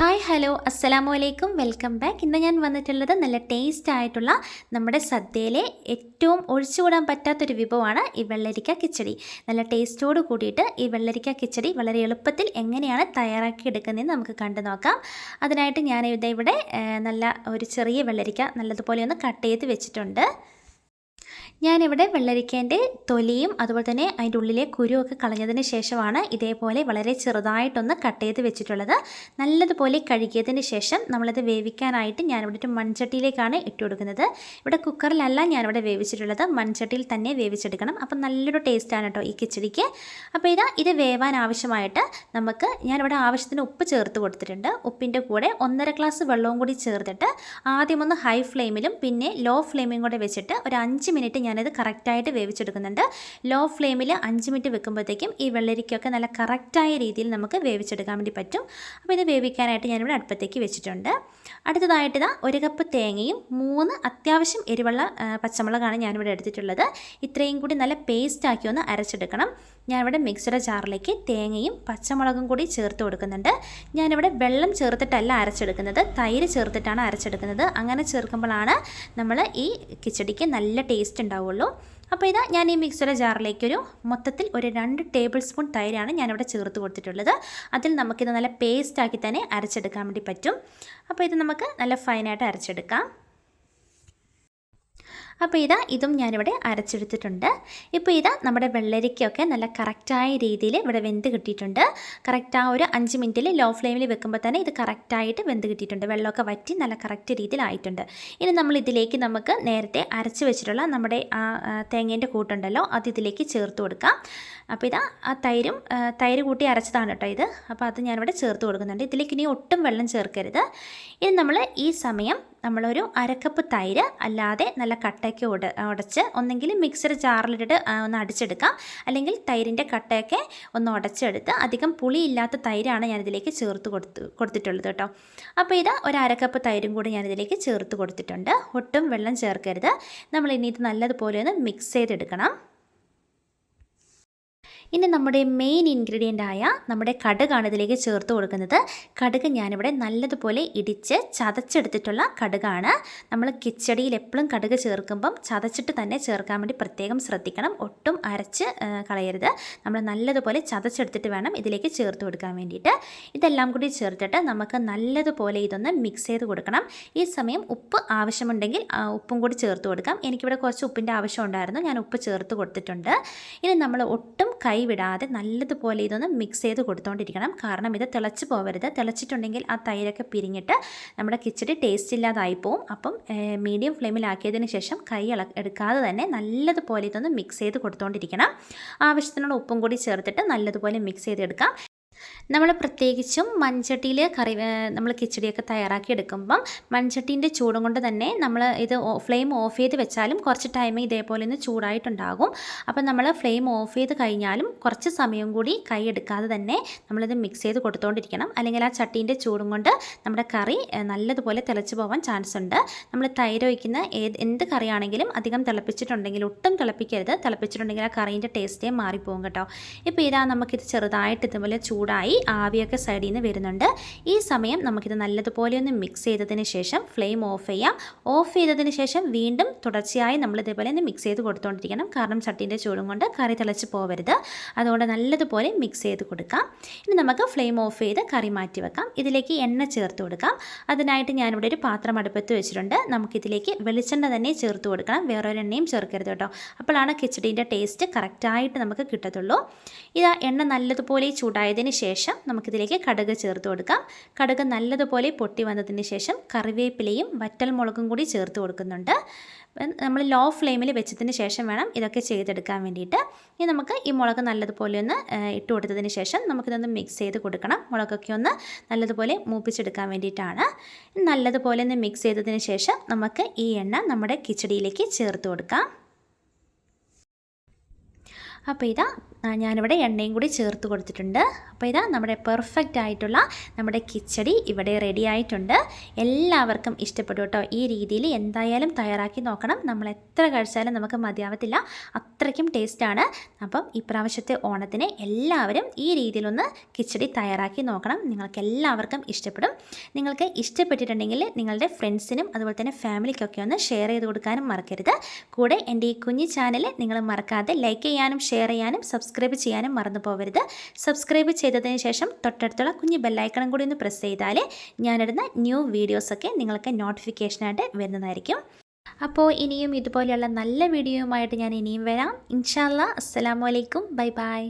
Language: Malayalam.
ഹായ് ഹലോ അസ്സലാമു അലൈക്കും വെൽക്കം ബാക്ക്. ഇന്ന് ഞാൻ വന്നിട്ടുള്ളത് നല്ല ടേസ്റ്റ് ആയിട്ടുള്ള നമ്മുടെ സദ്യയിലെ ഏറ്റവും ഒഴിച്ചുകൂടാൻ പറ്റാത്തൊരു വിഭവമാണ് ഈ വെള്ളരിക്ക കിച്ചടി. നല്ല ടേസ്റ്റോട് കൂടിയിട്ട് ഈ വെള്ളരിക്ക കിച്ചടി വളരെ എളുപ്പത്തിൽ എങ്ങനെയാണ് തയ്യാറാക്കി എടുക്കുന്നതെന്ന് നമുക്ക് കണ്ടു നോക്കാം. അതിനായിട്ട് ഞാൻ ഇവിടെ നല്ല ഒരു ചെറിയ വെള്ളരിക്ക നല്ലതുപോലെ ഒന്ന് കട്ട് ചെയ്ത് വെച്ചിട്ടുണ്ട്. ഞാനിവിടെ വെള്ളരിക്കേന്റെ തൊലിയും അതുപോലെ തന്നെ അതിന്റെ ഉള്ളിലെ കുരുവൊക്കെ കളഞ്ഞതിന് ശേഷമാണ് ഇതേപോലെ വളരെ ചെറുതായിട്ടൊന്ന് കട്ട് ചെയ്ത് വെച്ചിട്ടുള്ളത്. നല്ലതുപോലെ കഴുകിയതിന് ശേഷം നമ്മളത് വേവിക്കാനായിട്ട് ഞാനിവിടെ ഒരു മൺചട്ടിയിലേക്കാണ് ഇട്ട് കൊടുക്കുന്നത്. ഇവിടെ കുക്കറിലല്ല ഞാനിവിടെ വേവിച്ചിട്ടുള്ളത്. മൺചട്ടിയിൽ തന്നെ വേവിച്ചെടുക്കണം. അപ്പം നല്ലൊരു ടേസ്റ്റാണ് കേട്ടോ ഈ കിച്ചടിക്ക്. അപ്പോൾ ഇതാ ഇത് വേവാൻ ആവശ്യമായിട്ട് നമുക്ക് ഞാനിവിടെ ആവശ്യത്തിന് ഉപ്പ് ചേർത്ത് കൊടുത്തിട്ടുണ്ട്. ഉപ്പിന്റെ കൂടെ ഒന്നര ഗ്ലാസ് വെള്ളവും കൂടി ചേർത്തിട്ട് ആദ്യമൊന്ന് ഹൈ ഫ്ലെയിമിലും പിന്നെ ലോ ഫ്ലെയിമിലും കൂടെ വെച്ചിട്ട് ഒരു അഞ്ച് മിനിറ്റ് ഞാനത് കറക്റ്റായിട്ട് വേവിച്ചെടുക്കുന്നുണ്ട്. ലോ ഫ്ലെയിമിൽ അഞ്ച് മിനിറ്റ് വെക്കുമ്പോഴത്തേക്കും ഈ വെള്ളരിക്കൊക്കെ നല്ല കറക്റ്റായ രീതിയിൽ നമുക്ക് വേവിച്ചെടുക്കാൻ വേണ്ടി പറ്റും. അപ്പോൾ ഇത് വേവിക്കാനായിട്ട് ഞാനിവിടെ അടുപ്പത്തേക്ക് വെച്ചിട്ടുണ്ട്. അടുത്തതായിട്ട് ഇതാ ഒരു കപ്പ് തേങ്ങയും മൂന്ന് അത്യാവശ്യം എരിവുള്ള പച്ചമുളകാണ് ഞാനിവിടെ എടുത്തിട്ടുള്ളത്. ഇത്രയും കൂടി നല്ല പേസ്റ്റാക്കി ഒന്ന് അരച്ചെടുക്കണം. ഞാനിവിടെ മിക്സിയുടെ ജാറിലേക്ക് തേങ്ങയും പച്ചമുളകും കൂടി ചേർത്ത് കൊടുക്കുന്നുണ്ട്. ഞാനിവിടെ വെള്ളം ചേർത്തിട്ടല്ല അരച്ചെടുക്കുന്നത്. തൈര് ചേർത്തിട്ടാണ് അരച്ചെടുക്കുന്നത്. അങ്ങനെ ചേർക്കുമ്പോഴാണ് നമ്മൾ ഈ കിച്ചടിക്ക് നല്ല ടേസ്റ്റ് ഉണ്ടാവുള്ളൂ. അപ്പോൾ ഇതാ ഞാൻ ഈ മിക്സഡ് ജാറിലേക്കൊരു മൊത്തത്തിൽ ഒരു രണ്ട് ടേബിൾ സ്പൂൺ തൈരാണ് ഞാനിവിടെ ചേർത്ത് കൊടുത്തിട്ടുള്ളത്. അതിൽ നമുക്കിത് നല്ല പേസ്റ്റാക്കി തന്നെ അരച്ചെടുക്കാൻ വേണ്ടി പറ്റും. അപ്പോൾ ഇത് നമുക്ക് നല്ല ഫൈനായിട്ട് അരച്ചെടുക്കാം. അപ്പോൾ ഇതാ ഇതും ഞാനിവിടെ അരച്ചെടുത്തിട്ടുണ്ട്. ഇപ്പോൾ ഇതാ നമ്മുടെ വെള്ളരിക്കൊക്കെ നല്ല കറക്റ്റായ രീതിയിൽ ഇവിടെ വെന്ത് കിട്ടിയിട്ടുണ്ട്. കറക്റ്റ് ആ ഒരു അഞ്ച് മിനിറ്റിൽ ലോ ഫ്ലെയിമിൽ വെക്കുമ്പോൾ തന്നെ ഇത് കറക്റ്റായിട്ട് വെന്ത് കിട്ടിയിട്ടുണ്ട്. വെള്ളമൊക്കെ വറ്റി നല്ല കറക്റ്റ് രീതിയിലായിട്ടുണ്ട് ഇനി നമ്മൾ ഇതിലേക്ക് നമുക്ക് നേരത്തെ അരച്ച് വെച്ചിട്ടുള്ള നമ്മുടെ ആ തേങ്ങേന്റെ കൂട്ടുണ്ടല്ലോ അത് ഇതിലേക്ക് ചേർത്ത് കൊടുക്കാം. അപ്പോൾ ഇതാ ആ തൈരും തൈര് കൂട്ടി അരച്ചതാണ് കേട്ടോ ഇത്. അപ്പോൾ അത് ഞാനിവിടെ ചേർത്ത് കൊടുക്കുന്നുണ്ട്. ഇതിലേക്ക് ഇനി ഒട്ടും വെള്ളം ചേർക്കരുത്. ഇനി നമ്മൾ ഈ സമയം നമ്മളൊരു അരക്കപ്പ് തൈര് അല്ലാതെ നല്ല കട്ടയ്ക്ക് ഉട ഉടച്ച് ഒന്നെങ്കിൽ മിക്സർ ജാറിലിട്ട് ഒന്ന് അടിച്ചെടുക്കാം. അല്ലെങ്കിൽ തൈരിന്റെ കട്ടയൊക്കെ ഒന്ന് ഉടച്ചെടുത്ത് അധികം പുളിയില്ലാത്ത തൈരാണ് ഞാനിതിലേക്ക് ചേർത്ത് കൊടുത്ത് കൊടുത്തിട്ടുള്ളത് കേട്ടോ. അപ്പോൾ ഇത് ഒരു അരക്കപ്പ് തൈരും കൂടി ഞാനിതിലേക്ക് ചേർത്ത് കൊടുത്തിട്ടുണ്ട്. ഒട്ടും വെള്ളം ചേർക്കരുത്. നമ്മൾ ഇനി ഇത് നല്ലതുപോലെ ഒന്ന് മിക്സ് ചെയ്തെടുക്കണം. ഇനി നമ്മുടെ മെയിൻ ഇൻഗ്രീഡിയന്റ് ആയ നമ്മുടെ കടുകാണ് ഇതിലേക്ക് ചേർത്ത് കൊടുക്കുന്നത്. കടുക് ഞാനിവിടെ നല്ലതുപോലെ ഇടിച്ച് ചതച്ചെടുത്തിട്ടുള്ള കടുകാണ്. നമ്മൾ കിച്ചടിയിൽ എപ്പോഴും കടുക് ചേർക്കുമ്പം ചതച്ചിട്ട് തന്നെ ചേർക്കാൻ വേണ്ടി പ്രത്യേകം ശ്രദ്ധിക്കണം. ഒട്ടും അരച്ച് കളയരുത്. നമ്മൾ നല്ലതുപോലെ ചതച്ചെടുത്തിട്ട് വേണം ഇതിലേക്ക് ചേർത്ത് കൊടുക്കാൻ വേണ്ടിയിട്ട്. ഇതെല്ലാം കൂടി ചേർത്തിട്ട് നമുക്ക് നല്ലതുപോലെ ഇതൊന്ന് മിക്സ് ചെയ്ത് കൊടുക്കണം. ഈ സമയം ഉപ്പ് ആവശ്യമുണ്ടെങ്കിൽ ഉപ്പും കൂടി ചേർത്ത് കൊടുക്കാം. എനിക്കിവിടെ കുറച്ച് ഉപ്പിന്റെ ആവശ്യം ഉണ്ടായിരുന്നു. ഞാൻ ഉപ്പ് ചേർത്ത് കൊടുത്തിട്ടുണ്ട്. ഇനി നമ്മൾ ഒട്ടും കൈ വിടാതെ നല്ലതുപോലെ ഇതൊന്ന് മിക്സ് ചെയ്ത് കൊടുത്തുകൊണ്ടിരിക്കണം കാരണം ഇത് തിളച്ച് പോകരുത് തിളച്ചിട്ടുണ്ടെങ്കിൽ ആ തൈരൊക്കെ പിരിഞ്ഞിട്ട് നമ്മുടെ കിച്ചടി ടേസ്റ്റ് ഇല്ലാതായി പോവും. അപ്പം മീഡിയം ഫ്ലെയിമിലാക്കിയതിന് ശേഷം കൈ ഇള എടുക്കാതെ തന്നെ നല്ലതുപോലെ ഇതൊന്ന് മിക്സ് ചെയ്ത് കൊടുത്തുകൊണ്ടിരിക്കണം ആവശ്യത്തിനുള്ള ഉപ്പും കൂടി ചേർത്തിട്ട് നല്ലതുപോലെ മിക്സ് ചെയ്തെടുക്കാം. നമ്മൾ പ്രത്യേകിച്ചും മൺചട്ടിയിൽ കറി നമ്മൾ കിച്ചടിയൊക്കെ തയ്യാറാക്കി എടുക്കുമ്പം മൺചട്ടീന്റെ ചൂടും കൊണ്ട് തന്നെ നമ്മൾ ഇത് ഫ്ലെയിം ഓഫ് ചെയ്ത് വെച്ചാലും കുറച്ച് ടൈം ഇതേപോലെ ഒന്ന് ചൂടായിട്ടുണ്ടാകും. അപ്പം നമ്മൾ ഫ്ലെയിം ഓഫ് ചെയ്ത് കഴിഞ്ഞാലും കുറച്ച് സമയം കൂടി കൈ എടുക്കാതെ തന്നെ നമ്മളിത് മിക്സ് ചെയ്ത് കൊടുത്തുകൊണ്ടിരിക്കണം അല്ലെങ്കിൽ ആ ചട്ടീന്റെ ചൂടും കൊണ്ട് നമ്മുടെ കറി നല്ലതുപോലെ തിളച്ച് പോകാൻ ചാൻസ് ഉണ്ട്. നമ്മൾ തൈര് ഒഴിക്കുന്ന ഏത് എന്ത് കറിയാണെങ്കിലും അധികം തിളപ്പിച്ചിട്ടുണ്ടെങ്കിൽ ഒട്ടും തിളപ്പിക്കരുത്. തിളപ്പിച്ചിട്ടുണ്ടെങ്കിൽ ആ കറീന്റെ ടേസ്റ്റേ മാറിപ്പോകും കേട്ടോ. ഇപ്പോൾ ഇതാ നമുക്കിത് ചെറുതായിട്ട് ഇതുപോലെ ചൂട് ചൂടായി ആവിയൊക്കെ സൈഡിൽ നിന്ന് വരുന്നുണ്ട്. ഈ സമയം നമുക്കിത് നല്ലതുപോലെ ഒന്ന് മിക്സ് ചെയ്തതിന് ശേഷം ഫ്ലെയിം ഓഫ് ചെയ്യാം. ഓഫ് ചെയ്തതിന് ശേഷം വീണ്ടും തുടർച്ചയായി നമ്മൾ ഇതേപോലെ ഒന്ന് മിക്സ് ചെയ്ത് കൊടുത്തുകൊണ്ടിരിക്കണം കാരണം ചട്ടീന്റെ ചൂടും കൊണ്ട് കറി തിളച്ച് പോവരുത്. അതുകൊണ്ട് നല്ലതുപോലെ മിക്സ് ചെയ്ത് കൊടുക്കാം. ഇനി നമുക്ക് ഫ്ലെയിം ഓഫ് ചെയ്ത് കറി മാറ്റി വെക്കാം. ഇതിലേക്ക് എണ്ണ ചേർത്ത് കൊടുക്കാം. അതിനായിട്ട് ഞാനിവിടെ ഒരു പാത്രം അടുപ്പത്ത് വെച്ചിട്ടുണ്ട്. നമുക്കിതിലേക്ക് വെളിച്ചെണ്ണ തന്നെ ചേർത്ത് കൊടുക്കണം. വേറൊരു എണ്ണയും ചേർക്കരുത് കേട്ടോ. അപ്പോഴാണ് കിച്ചടീന്റെ ടേസ്റ്റ് കറക്റ്റായിട്ട് നമുക്ക് കിട്ടത്തുള്ളൂ. ഇതാ എണ്ണ നല്ലതുപോലെ ചൂടായതിന് ശേഷം നമുക്കിതിലേക്ക് കടുക് ചേർത്ത് കൊടുക്കാം. കടുക് നല്ലതുപോലെ പൊട്ടി വന്നതിന് ശേഷം കറിവേപ്പിലയും വറ്റൽ മുളകും കൂടി ചേർത്ത് കൊടുക്കുന്നുണ്ട്. നമ്മൾ ലോ ഫ്ലെയിമിൽ വെച്ചതിന് ശേഷം വേണം ഇതൊക്കെ ചെയ്തെടുക്കാൻ വേണ്ടിയിട്ട്. ഇനി നമുക്ക് ഈ മുളക് നല്ലതുപോലെ ഒന്ന് ഇട്ട് കൊടുത്തതിന് ശേഷം നമുക്കിതൊന്ന് മിക്സ് ചെയ്ത് കൊടുക്കണം. മുളകൊക്കെ ഒന്ന് നല്ലതുപോലെ മൂപ്പിച്ചെടുക്കാൻ വേണ്ടിയിട്ടാണ്. നല്ലതുപോലെ ഒന്ന് മിക്സ് ചെയ്തതിന് ശേഷം നമുക്ക് ഈ എണ്ണ നമ്മുടെ കിച്ചടിയിലേക്ക് ചേർത്ത് കൊടുക്കാം. അപ്പോൾ ഇതാ ഞാനിവിടെ എണ്ണയും കൂടി ചേർത്ത് കൊടുത്തിട്ടുണ്ട്. അപ്പോൾ ഇതാ നമ്മുടെ പെർഫെക്റ്റ് ആയിട്ടുള്ള നമ്മുടെ കിച്ചടി ഇവിടെ റെഡി ആയിട്ടുണ്ട്. എല്ലാവർക്കും ഇഷ്ടപ്പെട്ടു കേട്ടോ. ഈ രീതിയിൽ എന്തായാലും തയ്യാറാക്കി നോക്കണം. നമ്മൾ എത്ര കഴിച്ചാലും നമുക്ക് മതിയാവത്തില്ല. അത്രയ്ക്കും ടേസ്റ്റാണ് അപ്പം ഇപ്രാവശ്യത്തെ ഓണത്തിന് എല്ലാവരും ഈ രീതിയിലൊന്ന് കിച്ചടി തയ്യാറാക്കി നോക്കണം. നിങ്ങൾക്ക് എല്ലാവർക്കും ഇഷ്ടപ്പെടും. നിങ്ങൾക്ക് ഇഷ്ടപ്പെട്ടിട്ടുണ്ടെങ്കിൽ നിങ്ങളുടെ ഫ്രണ്ട്സിനും അതുപോലെ തന്നെ ഫാമിലിക്കൊക്കെ ഒന്ന് ഷെയർ ചെയ്ത് കൊടുക്കാനും മറക്കരുത്. കൂടെ എന്റെ ഈ കുഞ്ഞു ചാനൽ നിങ്ങൾ മറക്കാതെ ലൈക്ക് ചെയ്യാനും ഷെയർ ചെയ്യാനും സബ്സ്ക്രൈബ് ചെയ്യാനും മറന്നു പോകരുത്. സബ്സ്ക്രൈബ് ചെയ്തതിന് ശേഷം തൊട്ടടുത്തുള്ള കുഞ്ഞു ബെല്ലൈക്കണം കൂടി ഒന്ന് പ്രസ് ചെയ്താൽ ഞാനിടുന്ന ന്യൂ വീഡിയോസൊക്കെ നിങ്ങൾക്ക് നോട്ടിഫിക്കേഷനായിട്ട് വരുന്നതായിരിക്കും. അപ്പോൾ ഇനിയും ഇതുപോലെയുള്ള നല്ല വീഡിയോയുമായിട്ട് ഞാൻ ഇനിയും വരാം. ഇൻഷാല്ല അസ്സലാമു അലൈക്കും. Bye bye.